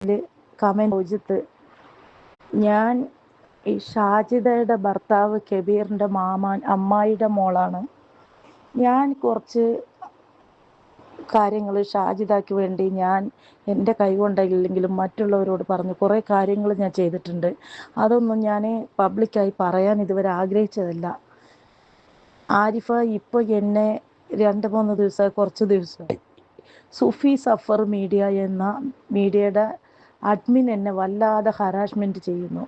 യോജിത്ത് ഞാൻ ഈ ഷാജിദയുടെ ഭർത്താവ് കബീറിന്റെ മാമാൻ അമ്മായിയുടെ മോളാണ്. ഞാൻ കുറച്ച് കാര്യങ്ങൾ ഷാജിദാക്ക് വേണ്ടി ഞാൻ എന്റെ കൈകൊണ്ടല്ലെങ്കിലും മറ്റുള്ളവരോട് പറഞ്ഞു. കുറേ കാര്യങ്ങൾ ഞാൻ ചെയ്തിട്ടുണ്ട്. അതൊന്നും ഞാൻ പബ്ലിക്കായി പറയാൻ ഇതുവരെ ആഗ്രഹിച്ചതല്ല. ആരിഫ ഇപ്പോൾ എന്നെ രണ്ട് മൂന്ന് ദിവസം കുറച്ച് ദിവസമായി സുഫി സഫർ മീഡിയ എന്ന മീഡിയയുടെ അഡ്മിൻ എന്നെ വല്ലാതെ ഹരാസ്മെന്റ് ചെയ്യുന്നു.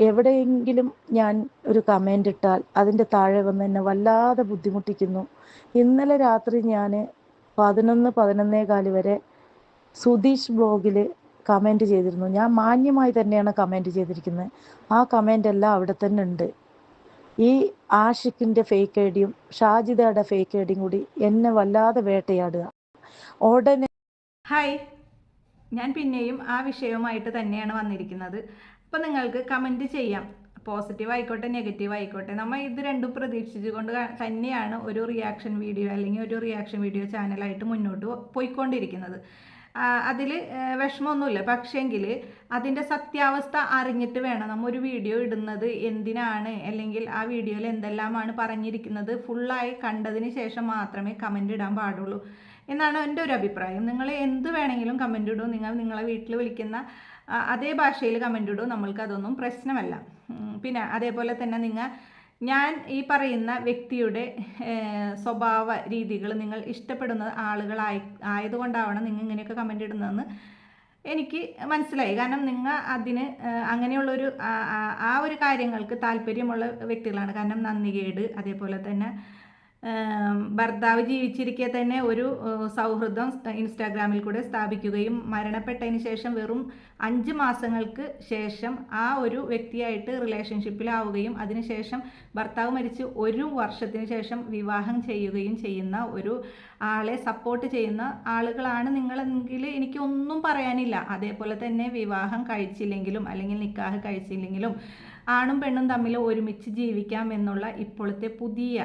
എവിടെയെങ്കിലും ഞാൻ ഒരു കമന്റ് ഇട്ടാൽ അതിന്റെ താഴെ വന്ന് എന്നെ വല്ലാതെ ബുദ്ധിമുട്ടിക്കുന്നു. ഇന്നലെ രാത്രി ഞാൻ പതിനൊന്ന് പതിനൊന്നേ കാൽ വരെ സുധീഷ് ബ്ലോഗിൽ കമന്റ് ചെയ്തിരുന്നു. ഞാൻ മാന്യമായി തന്നെയാണ് കമന്റ് ചെയ്തിരിക്കുന്നത്. ആ കമന്റ് എല്ലാം അവിടെ തന്നെ ഉണ്ട്. ഈ ആഷിഖിന്റെ ഫേക്ക് ഐ ഡിയും ഷാജിദയുടെ ഫേക്ക് ഐ ഡിയും കൂടി എന്നെ വല്ലാതെ വേട്ടയാടുക. ഉടനെ ഹായ് ഞാൻ പിന്നെയും ആ വിഷയവുമായിട്ട് തന്നെയാണ് വന്നിരിക്കുന്നത്. അപ്പോൾ നിങ്ങൾക്ക് കമന്റ് ചെയ്യാം. പോസിറ്റീവ് ആയിക്കോട്ടെ നെഗറ്റീവ് ആയിക്കോട്ടെ നമ്മൾ ഇത് രണ്ടും പ്രതീക്ഷിച്ചുകൊണ്ട് തന്നെയാണ് ഒരു റിയാക്ഷൻ വീഡിയോ അല്ലെങ്കിൽ ഒരു റിയാക്ഷൻ വീഡിയോ ചാനലായിട്ട് മുന്നോട്ട് പോയിക്കൊണ്ടിരിക്കുന്നത്. അതിൽ വിഷമമൊന്നുമില്ല. പക്ഷേങ്കിൽ അതിന്റെ സത്യാവസ്ഥ അറിഞ്ഞിട്ട് വേണം നമ്മൾ ഒരു വീഡിയോ ഇടുന്നത് എന്തിനാണ് അല്ലെങ്കിൽ ആ വീഡിയോയിൽ എന്തെല്ലാമാണ് പറഞ്ഞിരിക്കുന്നത് ഫുള്ളായി കണ്ടതിന് ശേഷം മാത്രമേ കമന്റ് ഇടാൻ പാടുള്ളൂ. എന്നാണ് എന്റെ ഒരു അഭിപ്രായം. നിങ്ങൾ എന്ത് വേണമെങ്കിലും കമന്റ് ഇടൂ. നിങ്ങൾ നിങ്ങളെ വീട്ടിൽ വിളിക്കുന്ന അതേ ഭാഷയിൽ കമന്റ് ഇടൂ. നമ്മൾക്ക് അതൊന്നും പ്രശ്നമല്ല. പിന്നെ അതേപോലെ തന്നെ നിങ്ങൾ ഞാൻ ഈ പറയുന്ന വ്യക്തിയുടെ സ്വഭാവ രീതികൾ നിങ്ങൾ ഇഷ്ടപ്പെടുന്ന ആളുകളായി ആയതുകൊണ്ടാവണം നിങ്ങൾ ഇങ്ങനെയൊക്കെ കമന്റ് ഇടുന്നതെന്ന് എനിക്ക് മനസ്സിലായി. കാരണം നിങ്ങൾ അതിന് അങ്ങനെയുള്ളൊരു ആ- ഒരു കാര്യങ്ങൾക്ക് താല്പര്യമുള്ള വ്യക്തികളാണ്. കാരണം നന്ദികേട് അതേപോലെ തന്നെ ഭർത്താവ് ജീവിച്ചിരിക്കെ തന്നെ ഒരു സൗഹൃദം ഇൻസ്റ്റാഗ്രാമിൽ കൂടെ സ്ഥാപിക്കുകയും മരണപ്പെട്ടതിന് ശേഷം വെറും അഞ്ച് മാസങ്ങൾക്ക് ശേഷം ആ ഒരു വ്യക്തിയായിട്ട് റിലേഷൻഷിപ്പിലാവുകയും അതിനുശേഷം ഭർത്താവ് മരിച്ച് ഒരു വർഷത്തിന് ശേഷം വിവാഹം ചെയ്യുകയും ചെയ്യുന്ന ഒരു ആളെ സപ്പോർട്ട് ചെയ്യുന്ന ആളുകളാണ് നിങ്ങളെങ്കിൽ എനിക്കൊന്നും പറയാനില്ല. അതേപോലെ തന്നെ വിവാഹം കഴിച്ചില്ലെങ്കിലും അല്ലെങ്കിൽ നിക്കാഹ് കഴിച്ചില്ലെങ്കിലും ആണും പെണ്ണും തമ്മിൽ ഒരുമിച്ച് ജീവിക്കാം എന്നുള്ള ഇപ്പോഴത്തെ പുതിയ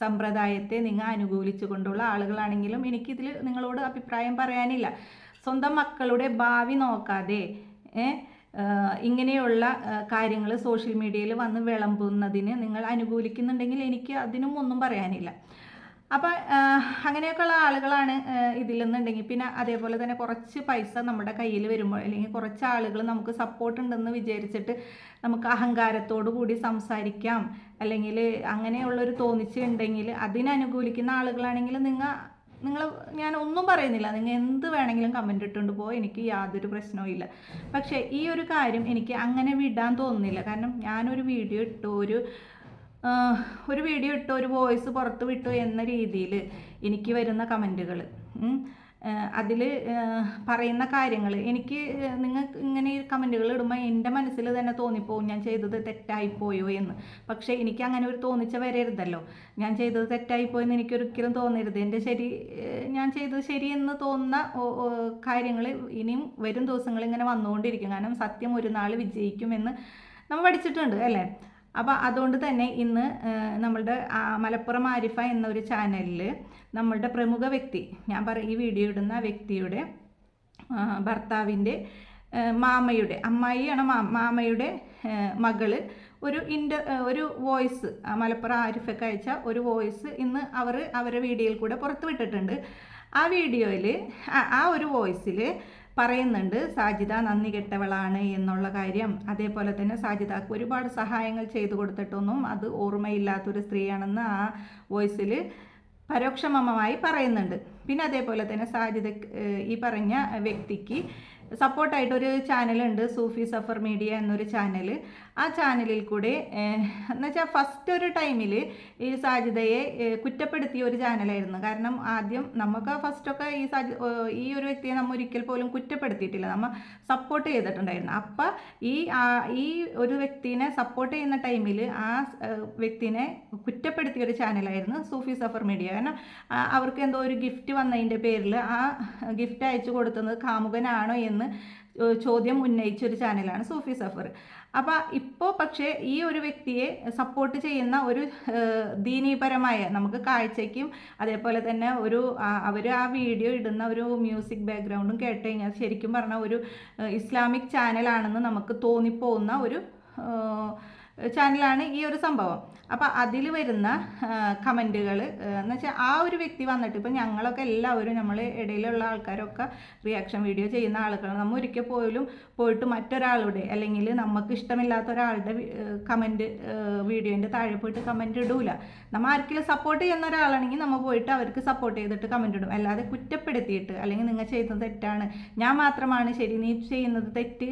സമ്പ്രദായത്തെ നിങ്ങൾ അനുകൂലിച്ചു കൊണ്ടുള്ള ആളുകളാണെങ്കിലും എനിക്കിതിൽ നിങ്ങളോട് അഭിപ്രായം പറയാനില്ല. സ്വന്തം മക്കളുടെ ഭാവി നോക്കാതെ ഇങ്ങനെയുള്ള കാര്യങ്ങൾ സോഷ്യൽ മീഡിയയിൽ വന്ന് വിളമ്പുന്നതിന് നിങ്ങൾ അനുകൂലിക്കുന്നുണ്ടെങ്കിൽ എനിക്ക് അതിനും ഒന്നും പറയാനില്ല. അപ്പം അങ്ങനെയൊക്കെയുള്ള ആളുകളാണ് ഇതിൽ നിന്നുണ്ടെങ്കിൽ പിന്നെ അതേപോലെ തന്നെ കുറച്ച് പൈസ നമ്മുടെ കയ്യിൽ വരുമ്പോൾ അല്ലെങ്കിൽ കുറച്ച് ആളുകൾ നമുക്ക് സപ്പോർട്ട് ഉണ്ടെന്ന് വിചാരിച്ചിട്ട് നമുക്ക് അഹങ്കാരത്തോടു കൂടി സംസാരിക്കാം. അല്ലെങ്കിൽ അങ്ങനെയുള്ളൊരു തോന്നിച്ചുണ്ടെങ്കിൽ അതിനനുകൂലിക്കുന്ന ആളുകളാണെങ്കിൽ നിങ്ങൾ നിങ്ങൾ ഞാൻ ഒന്നും പറയുന്നില്ല. നിങ്ങൾ എന്ത് വേണമെങ്കിലും കമന്റ് ഇട്ടുകൊണ്ട് പോയി എനിക്ക് യാതൊരു പ്രശ്നവും ഇല്ല. പക്ഷേ ഈ ഒരു കാര്യം എനിക്ക് അങ്ങനെ വിടാൻ തോന്നുന്നില്ല. കാരണം ഞാനൊരു വീഡിയോ ഇട്ടു ഒരു ഒരു വീഡിയോ ഇട്ടു ഒരു വോയിസ് പുറത്ത് വിട്ടു എന്ന രീതിയിൽ എനിക്ക് വരുന്ന കമന്റുകൾ അതിൽ പറയുന്ന കാര്യങ്ങൾ എനിക്ക് നിങ്ങൾ ഇങ്ങനെ കമന്റുകൾ ഇടുമ്പോൾ എന്റെ മനസ്സിൽ തന്നെ തോന്നിപ്പോവും ഞാൻ ചെയ്തത് തെറ്റായിപ്പോയോ എന്ന്. പക്ഷേ എനിക്ക് അങ്ങനെ ഒരു തോന്നിച്ച വരരുതല്ലോ. ഞാൻ ചെയ്തത് തെറ്റായിപ്പോയെന്ന് എനിക്ക് ഒരിക്കലും തോന്നരുത്. എന്റെ ശരി ഞാൻ ചെയ്തത് ശരിയെന്ന് തോന്നുന്ന കാര്യങ്ങൾ ഇനിയും വരും ദിവസങ്ങൾ ഇങ്ങനെ വന്നുകൊണ്ടിരിക്കും. കാരണം സത്യം ഒരു നാൾ വിജയിക്കുമെന്ന് നമ്മൾ പഠിച്ചിട്ടുണ്ട് അല്ലേ? അപ്പോൾ അതുകൊണ്ട് തന്നെ ഇന്ന് നമ്മളുടെ മലപ്പുറം ആരിഫ എന്നൊരു ചാനലിൽ നമ്മളുടെ പ്രമുഖ വ്യക്തി ഞാൻ പറ ഈ വീഡിയോ ഇടുന്ന വ്യക്തിയുടെ ഭർത്താവിന്റെ മാമയുടെ അമ്മായിയാണ് മാമയുടെ മകൾ ഒരു ഇന്റർ ഒരു വോയിസ് മലപ്പുറം ആരിഫയ്ക്ക് അയച്ച ഒരു വോയിസ് ഇന്ന് അവർ അവരുടെ വീഡിയോയിൽ കൂടെ പുറത്തുവിട്ടിട്ടുണ്ട്. ആ വീഡിയോയിൽ ആ ഒരു വോയിസിൽ പറയുന്നുണ്ട് സാജിദ നന്ദി കെട്ടവളാണ് എന്നുള്ള കാര്യം. അതേപോലെ തന്നെ സാജിദക്ക് ഒരുപാട് സഹായങ്ങൾ ചെയ്തു കൊടുത്തിട്ടൊന്നും അത് ഓർമ്മയില്ലാത്തൊരു സ്ത്രീയാണെന്ന് ആ വോയിസിൽ പരോക്ഷമമായി പറയുന്നുണ്ട്. പിന്നെ അതേപോലെ തന്നെ സാജിദ ഈ പറഞ്ഞ വ്യക്തിക്ക് സപ്പോർട്ടായിട്ടൊരു ചാനലുണ്ട് സൂഫി സഫർ മീഡിയ എന്നൊരു ചാനൽ ആ ചാനലിൽ കൂടെ എന്നുവെച്ചാൽ ഫസ്റ്റ് ഒരു ടൈമിൽ ഈ സാജിദയെ കുറ്റപ്പെടുത്തിയ ഒരു ചാനലായിരുന്നു കാരണം ആദ്യം നമുക്ക് ഫസ്റ്റൊക്കെ ഈ സാജി ഈ ഒരു വ്യക്തിയെ നമ്മൾ ഒരിക്കൽ പോലും കുറ്റപ്പെടുത്തിയിട്ടില്ല. നമ്മൾ സപ്പോർട്ട് ചെയ്തിട്ടുണ്ടായിരുന്നു. അപ്പം ഈ ഈ ഒരു വ്യക്തിനെ സപ്പോർട്ട് ചെയ്യുന്ന ടൈമിൽ ആ വ്യക്തിനെ കുറ്റപ്പെടുത്തിയ ഒരു ചാനലായിരുന്നു സൂഫി സഫർ മീഡിയ. കാരണം അവർക്ക് എന്തോ ഒരു ഗിഫ്റ്റ് വന്നതിന്റെ പേരിൽ ആ ഗിഫ്റ്റ് അയച്ചു കൊടുത്തത് കാമുകനാണോ എന്ന് ചോദ്യം ഉന്നയിച്ച ഒരു ചാനലാണ് സൂഫി സഫർ. അപ്പോൾ ഇപ്പോൾ പക്ഷേ ഈ ഒരു വ്യക്തിയെ സപ്പോർട്ട് ചെയ്യുന്ന ഒരു ദീനീപരമായ നമുക്ക് കാഴ്ചയ്ക്കും അതേപോലെ തന്നെ ഒരു അവർ ആ വീഡിയോ ഇടുന്ന ഒരു മ്യൂസിക് ബാക്ക്ഗ്രൗണ്ടും കേട്ട് കഴിഞ്ഞാൽ ശരിക്കും പറഞ്ഞാൽ ഒരു ഇസ്ലാമിക് ചാനലാണെന്ന് നമുക്ക് തോന്നിപ്പോകുന്ന ഒരു ചാനലാണ് ഈ ഒരു സംഭവം. അപ്പോൾ അതിൽ വരുന്ന കമന്റുകൾ എന്ന് വെച്ചാൽ ആ ഒരു വ്യക്തി വന്നിട്ട് ഇപ്പം ഞങ്ങളൊക്കെ എല്ലാവരും നമ്മൾ ഇടയിലുള്ള ആൾക്കാരൊക്കെ റിയാക്ഷൻ വീഡിയോ ചെയ്യുന്ന ആളുകളാണ്. നമ്മൾ ഒരിക്കൽ പോലും പോയിട്ട് മറ്റൊരാളുടെ അല്ലെങ്കിൽ നമുക്ക് ഇഷ്ടമില്ലാത്ത ഒരാളുടെ കമന്റ് വീഡിയോന്റെ താഴെ പോയിട്ട് കമന്റ് ഇടൂല. നമ്മൾ ആർക്കെങ്കിലും സപ്പോർട്ട് ചെയ്യുന്ന ഒരാളാണെങ്കിൽ നമ്മൾ പോയിട്ട് അവർക്ക് സപ്പോർട്ട് ചെയ്തിട്ട് കമന്റ് ഇടും. അല്ലാതെ കുറ്റപ്പെടുത്തിയിട്ട് അല്ലെങ്കിൽ നിങ്ങൾ ചെയ്യുന്നത് തെറ്റാണ് ഞാൻ മാത്രമാണ് ശരി നീ ചെയ്യുന്നത് തെറ്റ്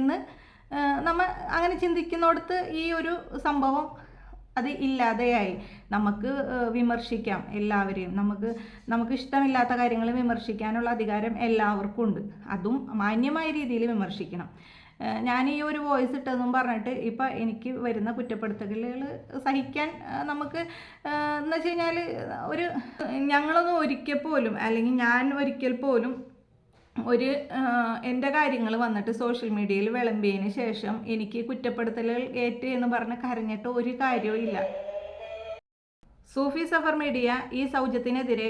എന്ന് നമ്മൾ അങ്ങനെ ചിന്തിക്കുന്നിടത്ത് ഈ ഒരു സംഭവം അത് ഇല്ലാതെയായി. നമുക്ക് വിമർശിക്കാം എല്ലാവരെയും. നമുക്ക് നമുക്ക് ഇഷ്ടമില്ലാത്ത കാര്യങ്ങൾ വിമർശിക്കാനുള്ള അധികാരം എല്ലാവർക്കും ഉണ്ട് അതും മാന്യമായ രീതിയിൽ വിമർശിക്കണം. ഞാൻ ഈ ഒരു വോയിസ് ഇട്ടതെന്നും പറഞ്ഞിട്ട് ഇപ്പം എനിക്ക് വരുന്ന കുറ്റപ്പെടുത്തലുകൾ സഹിക്കാൻ നമുക്ക് എന്ന് വെച്ച് കഴിഞ്ഞാൽ ഒരു ഞങ്ങളൊന്നും ഒരിക്കൽ പോലും അല്ലെങ്കിൽ ഞാൻ ഒരിക്കൽ പോലും ഒരു എന്റെ കാര്യങ്ങൾ വന്നിട്ട് സോഷ്യൽ മീഡിയയിൽ വിളമ്പിയതിന് ശേഷം എനിക്ക് കുറ്റപ്പെടുത്തലുകൾ ഏറ്റ് എന്ന് പറഞ്ഞ് കരഞ്ഞിട്ട് ഒരു കാര്യവും ഇല്ല. സൂഫി സഫർ മീഡിയ ഈ സൗജത്തിനെതിരെ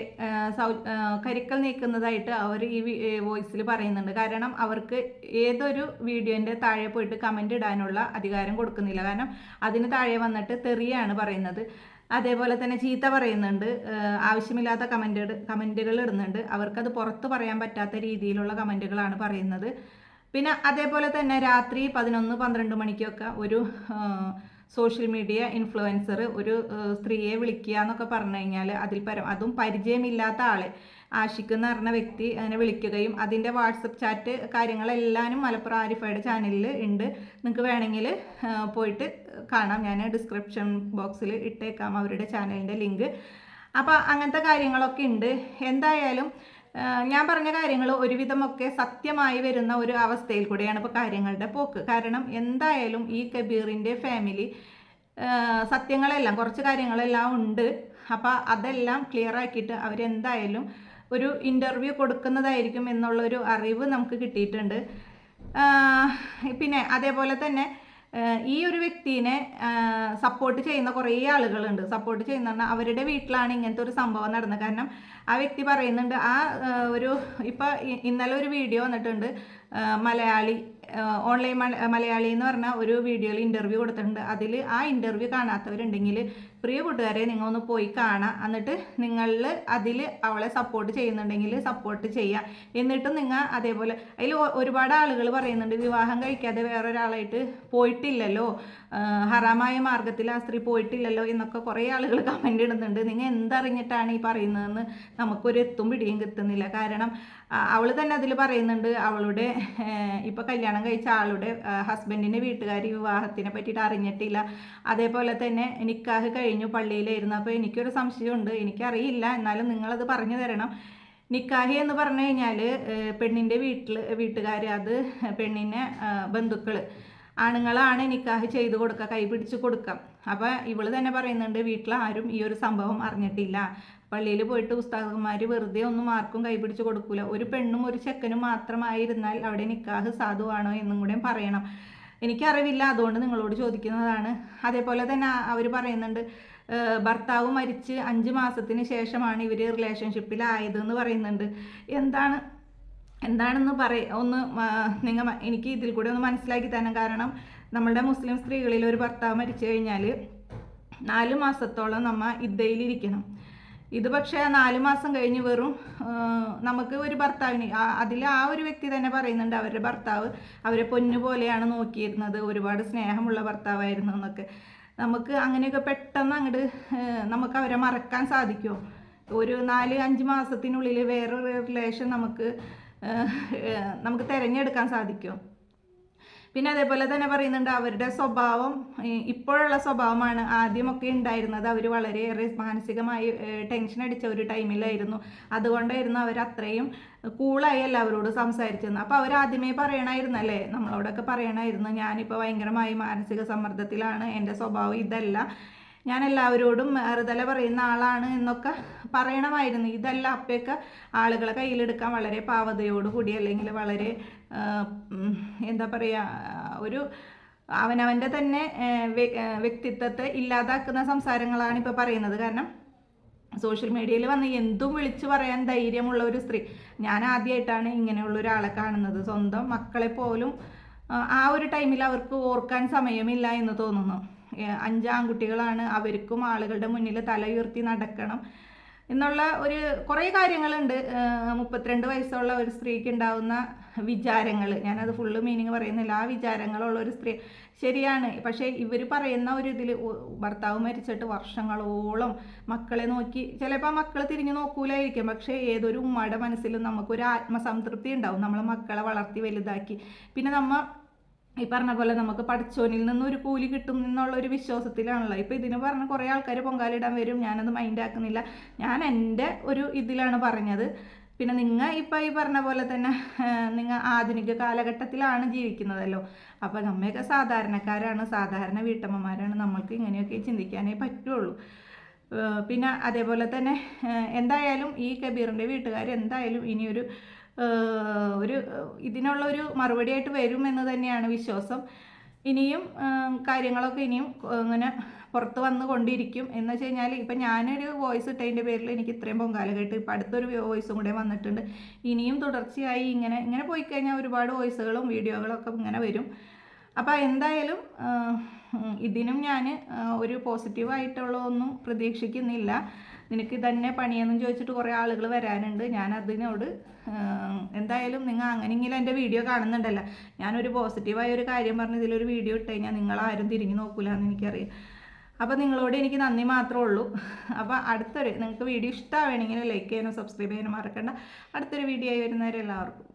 കരിക്കൽ നീക്കുന്നതായിട്ട് അവർ ഈ വോയിസിൽ പറയുന്നുണ്ട്. കാരണം അവർക്ക് ഏതൊരു വീഡിയോന്റെ താഴെ പോയിട്ട് കമന്റ് ഇടാനുള്ള അധികാരം കൊടുക്കുന്നില്ല. കാരണം അതിന് താഴെ വന്നിട്ട് തെറിയാണ് പറയുന്നത്. അതേപോലെ തന്നെ ചീത്ത പറയുന്നുണ്ട് ആവശ്യമില്ലാത്ത കമന്റ് കമന്റുകൾ ഇടുന്നുണ്ട്. അവർക്കത് പുറത്ത് പറയാൻ പറ്റാത്ത രീതിയിലുള്ള കമന്റുകളാണ് പറയുന്നത്. പിന്നെ അതേപോലെ തന്നെ രാത്രി പതിനൊന്ന് പന്ത്രണ്ട് മണിക്കൊക്കെ ഒരു സോഷ്യൽ മീഡിയ ഇൻഫ്ലുവൻസർ ഒരു സ്ത്രീയെ വിളിക്കുക എന്നൊക്കെ പറഞ്ഞു കഴിഞ്ഞാൽ അതിൽ പരം അതും പരിചയമില്ലാത്ത ആളെ. ആഷിഖ് എന്ന് പറഞ്ഞ വ്യക്തി അങ്ങനെ വിളിക്കുകയും അതിന്റെ വാട്സപ്പ് ചാറ്റ് കാര്യങ്ങളെല്ലാനും മലപ്പുറം ആരിഫയുടെ ചാനലിൽ ഉണ്ട്. നിങ്ങൾക്ക് വേണമെങ്കിൽ പോയിട്ട് കാണാം. ഞാൻ ഡിസ്ക്രിപ്ഷൻ ബോക്സിൽ ഇട്ടേക്കാം അവരുടെ ചാനലിന്റെ ലിങ്ക് അപ്പോൾ അങ്ങനത്തെ കാര്യങ്ങളൊക്കെ ഉണ്ട്. എന്തായാലും ഞാൻ പറഞ്ഞ കാര്യങ്ങൾ ഒരുവിധമൊക്കെ സത്യമായി വരുന്ന ഒരു അവസ്ഥയിൽ കൂടെയാണ് ഇപ്പോൾ കാര്യങ്ങളുടെ പോക്ക്. കാരണം എന്തായാലും ഈ കബീറിന്റെ ഫാമിലി സത്യങ്ങളെല്ലാം കുറച്ച് കാര്യങ്ങളെല്ലാം ഉണ്ട്. അപ്പോൾ അതെല്ലാം ക്ലിയർ ആക്കിയിട്ട് അവരെന്തായാലും ഒരു ഇന്റർവ്യൂ കൊടുക്കുന്നതായിരിക്കും എന്നുള്ളൊരു അറിവ് നമുക്ക് കിട്ടിയിട്ടുണ്ട്. പിന്നെ അതേപോലെ തന്നെ ഈ ഒരു വ്യക്തിനെ സപ്പോർട്ട് ചെയ്യുന്ന കുറേ ആളുകളുണ്ട്. സപ്പോർട്ട് ചെയ്യുന്ന പറഞ്ഞാൽ അവരുടെ വീട്ടിലാണ് ഇങ്ങനത്തെ ഒരു സംഭവം നടന്നത്. കാരണം ആ വ്യക്തി പറയുന്നുണ്ട് ആ ഒരു ഇപ്പോൾ ഇന്നലെ ഒരു വീഡിയോ വന്നിട്ടുണ്ട്. മലയാളി ഓൺലൈൻ മല- മലയാളി എന്ന് പറഞ്ഞ ഒരു വീഡിയോയിൽ ഇന്റർവ്യൂ കൊടുത്തിട്ടുണ്ട്. അതിൽ ആ ഇന്റർവ്യൂ കാണാത്തവരുണ്ടെങ്കിൽ പ്രിയ കൂട്ടുകാരെ നിങ്ങൾ ഒന്ന് പോയി കാണാം. എന്നിട്ട് നിങ്ങൾ അതിൽ അവളെ സപ്പോർട്ട് ചെയ്യുന്നുണ്ടെങ്കിൽ സപ്പോർട്ട് ചെയ്യുക എന്നിട്ടും നിങ്ങൾ അതേപോലെ അതിൽ ഒരുപാട് ആളുകൾ പറയുന്നുണ്ട് വിവാഹം കഴിക്കാതെ വേറൊരാളായിട്ട് പോയിട്ടില്ലല്ലോ. ഹറാമായ മാർഗത്തിൽ ആ സ്ത്രീ പോയിട്ടില്ലല്ലോ എന്നൊക്കെ കുറേ ആളുകൾ കമന്റ് ഇടുന്നുണ്ട്. നിങ്ങൾ എന്തറിഞ്ഞിട്ടാണ് ഈ പറയുന്നതെന്ന് നമുക്കൊരു എത്തും പിടിയും കിട്ടുന്നില്ല. കാരണം അവൾ തന്നെ അതിൽ പറയുന്നുണ്ട് അവളുടെ ഇപ്പോൾ കല്യാണം കഴിച്ച ആളുടെ ഹസ്ബൻഡിന്റെ വീട്ടുകാർ വിവാഹത്തിനെ പറ്റിയിട്ട് അറിഞ്ഞിട്ടില്ല. അതേപോലെ തന്നെ നിക്കാഹ് കഴിഞ്ഞു പള്ളിയിലായിരുന്നു. അപ്പോൾ എനിക്കൊരു സംശയമുണ്ട്. എനിക്കറിയില്ല. എന്നാലും നിങ്ങളത് പറഞ്ഞു തരണം. നിക്കാഹി എന്ന് പറഞ്ഞു കഴിഞ്ഞാൽ പെണ്ണിന്റെ വീട്ടിൽ വീട്ടുകാർ അത് പെണ്ണിനെ ബന്ധുക്കൾ ആണുങ്ങളാണ് നിക്കാഹ് ചെയ്ത് കൊടുക്കുക കൈ പിടിച്ച് കൊടുക്കാം അപ്പോൾ ഇവൾ തന്നെ പറയുന്നുണ്ട് വീട്ടിൽ ആരും ഈ ഒരു സംഭവം അറിഞ്ഞിട്ടില്ല. പള്ളിയിൽ പോയിട്ട് ഉസ്താദന്മാർ വെറുതെ ഒന്നും ആർക്കും കൈ പിടിച്ച് കൊടുക്കൂല. ഒരു പെണ്ണും ഒരു ചെക്കനും മാത്രമായിരുന്നാൽ അവിടെ നിക്കാഹ് സാധുവാണോ എന്നും കൂടെ പറയണം. എനിക്കറിവില്ല അതുകൊണ്ട് നിങ്ങളോട് ചോദിക്കുന്നതാണ്. അതേപോലെ തന്നെ അവർ പറയുന്നുണ്ട് ഭർത്താവ് മരിച്ച് അഞ്ച് മാസത്തിന് ശേഷമാണ് ഇവർ റിലേഷൻഷിപ്പിലായതെന്ന് പറയുന്നുണ്ട്. എന്താണ് എന്താണെന്ന് പറയ ഒന്ന് നിങ്ങൾ എനിക്ക് ഇതിൽ കൂടെ ഒന്ന് മനസ്സിലാക്കി തരണം. കാരണം നമ്മളുടെ മുസ്ലിം സ്ത്രീകളിൽ ഒരു ഭർത്താവ് മരിച്ചു കഴിഞ്ഞാൽ നാല് മാസത്തോളം നമ്മൾ ഇദ്ദയിലിരിക്കണം ഇത് പക്ഷേ നാല് മാസം കഴിഞ്ഞ് വെറും നമുക്ക് ഒരു ഭർത്താവിന് അതിൽ ആ ഒരു വ്യക്തി തന്നെ പറയുന്നുണ്ട് അവരുടെ ഭർത്താവ് അവരെ പൊന്നു പോലെയാണ് നോക്കിയിരുന്നത് ഒരുപാട് സ്നേഹമുള്ള ഭർത്താവായിരുന്നു എന്നൊക്കെ. നമുക്ക് അങ്ങനെയൊക്കെ പെട്ടെന്ന് അങ്ങോട്ട് നമുക്ക് അവരെ മറക്കാൻ സാധിക്കുമോ ഒരു നാല് അഞ്ച് മാസത്തിനുള്ളിൽ വേറൊരു റിലേഷൻ നമുക്ക് നമുക്ക് തിരഞ്ഞെടുക്കാൻ സാധിക്കും പിന്നെ അതേപോലെ തന്നെ പറയുന്നുണ്ട് അവരുടെ സ്വഭാവം ഇപ്പോഴുള്ള സ്വഭാവമാണ് ആദ്യമൊക്കെ ഉണ്ടായിരുന്നത്. അവർ വളരെയേറെ മാനസികമായി ടെൻഷൻ അടിച്ച ഒരു ടൈമിലായിരുന്നു. അതുകൊണ്ടായിരുന്നു അവർ അത്രയും കൂളായി എല്ലാവരോടും സംസാരിച്ചിരുന്നു അപ്പോൾ അവർ ആദ്യമേ പറയണമായിരുന്നല്ലേ നമ്മളോടൊക്കെ പറയണമായിരുന്നു ഞാനിപ്പോൾ ഭയങ്കരമായി മാനസിക സമ്മർദ്ദത്തിലാണ്. എന്റെ സ്വഭാവം ഇതല്ല. ഞാൻ എല്ലാവരോടും അറുതല പറയുന്ന ആളാണ് എന്നൊക്കെ പറയണമായിരുന്നു. ഇതല്ല അപ്പയൊക്കെ ആളുകളെ കയ്യിലെടുക്കാൻ വളരെ പാവതയോടുകൂടി അല്ലെങ്കിൽ വളരെ എന്താ പറയുക ഒരു അവനവന്റെ തന്നെ വ്യക്തിത്വത്തെ ഇല്ലാതാക്കുന്ന സംസാരങ്ങളാണ് ഇപ്പോൾ പറയുന്നത്. കാരണം സോഷ്യൽ മീഡിയയിൽ വന്ന് എന്തും വിളിച്ചു പറയാൻ ധൈര്യമുള്ള ഒരു സ്ത്രീ ഞാൻ ആദ്യമായിട്ടാണ് ഇങ്ങനെയുള്ള ഒരാളെ കാണുന്നത്. സ്വന്തം മക്കളെ പോലും ആ ഒരു ടൈമിൽ അവർക്ക് ഓർക്കാൻ സമയമില്ല എന്ന് തോന്നുന്നു. ഏ, അഞ്ച് ആൺകുട്ടികളാണ് അവർക്കും ആളുകളുടെ മുന്നിൽ തല ഉയർത്തി നടക്കണം എന്നുള്ള ഒരു കുറേ കാര്യങ്ങളുണ്ട്. മുപ്പത്തിരണ്ട് വയസ്സുള്ള ഒരു സ്ത്രീക്ക് ഉണ്ടാവുന്ന വിചാരങ്ങൾ. ഞാനത് ഫുള്ള് മീനിങ് പറയുന്നില്ല. ആ വിചാരങ്ങളുള്ള ഒരു സ്ത്രീ ശരിയാണ്. പക്ഷേ ഇവർ പറയുന്ന ഒരു ഇതിൽ ഭർത്താവ് മരിച്ചിട്ട് വർഷങ്ങളോളം മക്കളെ നോക്കി ചിലപ്പോൾ മക്കൾ തിരിഞ്ഞു നോക്കൂലായിരിക്കും. പക്ഷേ ഏതൊരു ഉമ്മയുടെ മനസ്സിലും നമുക്കൊരു ആത്മസംതൃപ്തി ഉണ്ടാവും. നമ്മളെ മക്കളെ വളർത്തി വലുതാക്കി. പിന്നെ നമ്മ ഈ പറഞ്ഞ പോലെ നമുക്ക് പഠിച്ചോനിൽ നിന്ന് ഒരു കൂലി കിട്ടും എന്നുള്ള ഒരു വിശ്വാസത്തിലാണല്ലോ. ഇപ്പം ഇതിന് പറഞ്ഞ കുറേ ആൾക്കാർ പൊങ്കാലിടാൻ വരും ഞാനത് മൈൻഡ് ആക്കുന്നില്ല. ഞാൻ എന്റെ ഒരു ഇതിലാണ് പറഞ്ഞത്. പിന്നെ നിങ്ങൾ ഇപ്പം ഈ പറഞ്ഞ പോലെ തന്നെ നിങ്ങൾ ആധുനിക കാലഘട്ടത്തിലാണ് ജീവിക്കുന്നതല്ലോ. അപ്പോൾ നമ്മയൊക്കെ സാധാരണക്കാരാണ് സാധാരണ വീട്ടമ്മമാരാണ്. നമ്മൾക്ക് ഇങ്ങനെയൊക്കെ ചിന്തിക്കാനേ പറ്റുള്ളൂ. പിന്നെ അതേപോലെ തന്നെ എന്തായാലും ഈ കബീറിന്റെ വീട്ടുകാർ എന്തായാലും ഇനിയൊരു ഒരു ഇതിനുള്ള ഒരു മറുപടിയായിട്ട് വരുമെന്ന് തന്നെയാണ് വിശ്വാസം. ഇനിയും കാര്യങ്ങളൊക്കെ ഇനിയും ഇങ്ങനെ പുറത്ത് വന്നു കൊണ്ടിരിക്കും. എന്ന് വെച്ച് കഴിഞ്ഞാൽ ഇപ്പം ഞാനൊരു വോയിസ് ഇട്ടതിന്റെ പേരിൽ എനിക്ക് ഇത്രയും പൊങ്കാല കേട്ട് ഇപ്പം അടുത്തൊരു വോയിസും കൂടെ വന്നിട്ടുണ്ട്. ഇനിയും തുടർച്ചയായി ഇങ്ങനെ ഇങ്ങനെ പോയി കഴിഞ്ഞാൽ ഒരുപാട് വോയിസുകളും വീഡിയോകളൊക്കെ ഇങ്ങനെ വരും. അപ്പോൾ എന്തായാലും ഇതിനും ഞാൻ ഒരു പോസിറ്റീവായിട്ടുള്ള ഒന്നും പ്രതീക്ഷിക്കുന്നില്ല. നിനക്ക് ഇതന്നെ പണിയെന്നും ചോദിച്ചിട്ട് കുറേ ആളുകൾ വരാനുണ്ട്. ഞാൻ അതിനോട് എന്തായാലും നിങ്ങൾ അങ്ങനെയെങ്കിലും എന്റെ വീഡിയോ കാണുന്നുണ്ടല്ലോ. ഞാനൊരു പോസിറ്റീവായ ഒരു കാര്യം പറഞ്ഞ് ഇതിലൊരു വീഡിയോ ഇട്ട് കഴിഞ്ഞാൽ നിങ്ങളാരും തിരിഞ്ഞു നോക്കൂല എന്ന് എനിക്കറിയാം. അപ്പോൾ നിങ്ങളോട് എനിക്ക് നന്ദി മാത്രമേ ഉള്ളൂ. അപ്പോൾ അടുത്തൊരു നിങ്ങൾക്ക് വീഡിയോ ഇഷ്ടമാവണമെങ്കിൽ ലൈക്ക് ചെയ്യാനും സബ്സ്ക്രൈബ് ചെയ്യാനും മറക്കണ്ട. അടുത്തൊരു വീഡിയോ ആയി വരുന്നവരെ എല്ലാവർക്കും